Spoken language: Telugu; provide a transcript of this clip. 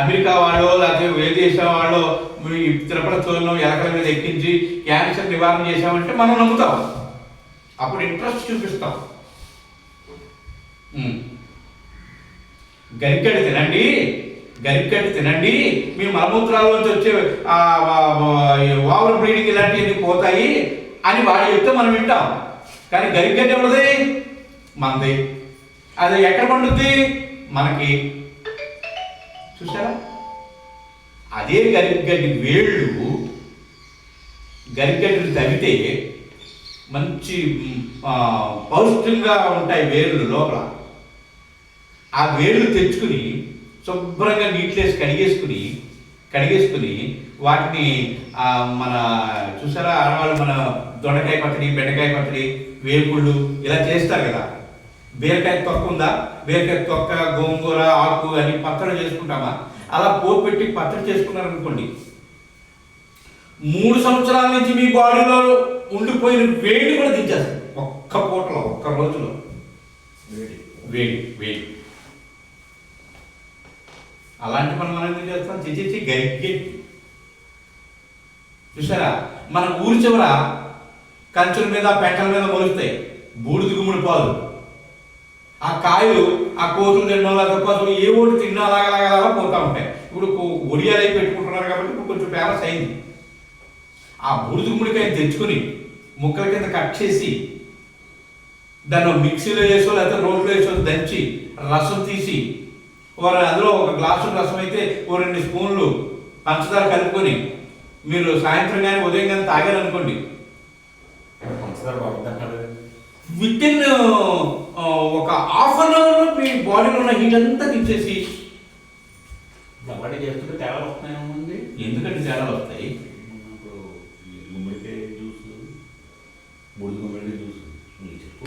అమెరికా వాళ్ళు లేకపోతే వేరే దేశం వాళ్ళు ఈ తిరుపతి ఎలకల మీద ఎక్కించి క్యాన్సర్ నివారణ చేశామంటే మనం నమ్ముతాం. అప్పుడు ఇంట్రెస్ట్ చూపిస్తాం. గరికడి తినండి గరికడి తినండి మీ మలమూత్రాల్లోంచి వచ్చే ఓవర్ బ్రీడింగ్ ఇలాంటివన్నీ పోతాయి అని వాడు చెప్తే మనం వింటాం. కానీ గరికెడు ఎవరిది? మనది అది ఎక్కడ పండుద్ది? మనకి. చూసారా అదే గరిగడ్డి వేళ్ళు గరిగడ్డలు తవ్వితే మంచి పౌష్టికంగా ఉంటాయి వేళ్ళు లోపల. ఆ వేళ్ళు తెచ్చుకుని శుభ్రంగా నీట్లేసి కడిగేసుకుని కడిగేసుకుని వాటిని మన చూసారా ఆడవాళ్ళు మన దొండకాయ పచ్చడి బెండకాయ పచ్చడి వేపుళ్ళు ఇలా చేస్తారు కదా. బీరకాయ తొక్క ఉందా బీరకాయ తొక్క గోంగూర ఆకు అని పచ్చడి చేసుకుంటామా? అలా పోపు పెట్టి పచ్చడి చేసుకున్నారనుకోండి మూడు సంవత్సరాల నుంచి మీ బాడీలో ఉండిపోయిన వేడి కూడా దించేస్తుంది. ఒక్క పూటలో ఒక్క రోజులో. వేడి. వేడి వేడి. అలాంటి మనం మనం ఏం చేస్తాం? చిచి గరిగెట్టి చూసారా? మన ఊరి చివర కంచుల మీద పెంటల మీద మొలుస్తాయి. బూడిద గుమ్ముడి పాలు. ఆ కాయలు ఆ కోతులు తినడం కోసం ఏ ఓటి తిన్నా అలాగ అలాగ అలాగా పోతా ఉంటాయి. ఇప్పుడు ఒడియాలు పెట్టుకుంటున్నారు కాబట్టి ఇప్పుడు కొంచెం ఫేమస్ అయింది. ఆ బూడిద గుమ్మడికాయ తెచ్చుకుని ముక్కల కింద కట్ చేసి దాన్ని మిక్సీలో వేసో లేకపోతే రోట్లో వేసో దంచి రసం తీసి ఒక అందులో ఒక గ్లాసు రసం అయితే ఓ రెండు స్పూన్లు పంచదార కలుపుకొని మీరు సాయంత్రం కానీ ఉదయం కానీ తాగారనుకోండి. పంచదార విత్ ఇన్ ఒక హాఫ్ అన్ అవర్లో మీ బాడీలో ఉన్న హీట్ అంతా తీసేసి. ఎవరి చేస్తుంటే తేడా వస్తున్నాయేమో ఉంది ఎందుకంటే తేడాలు వస్తాయి? ఇప్పుడు గుమ్మడికాయ జ్యూస్ బుడిది గుమ్మడికాయ జ్యూస్. చెప్పు.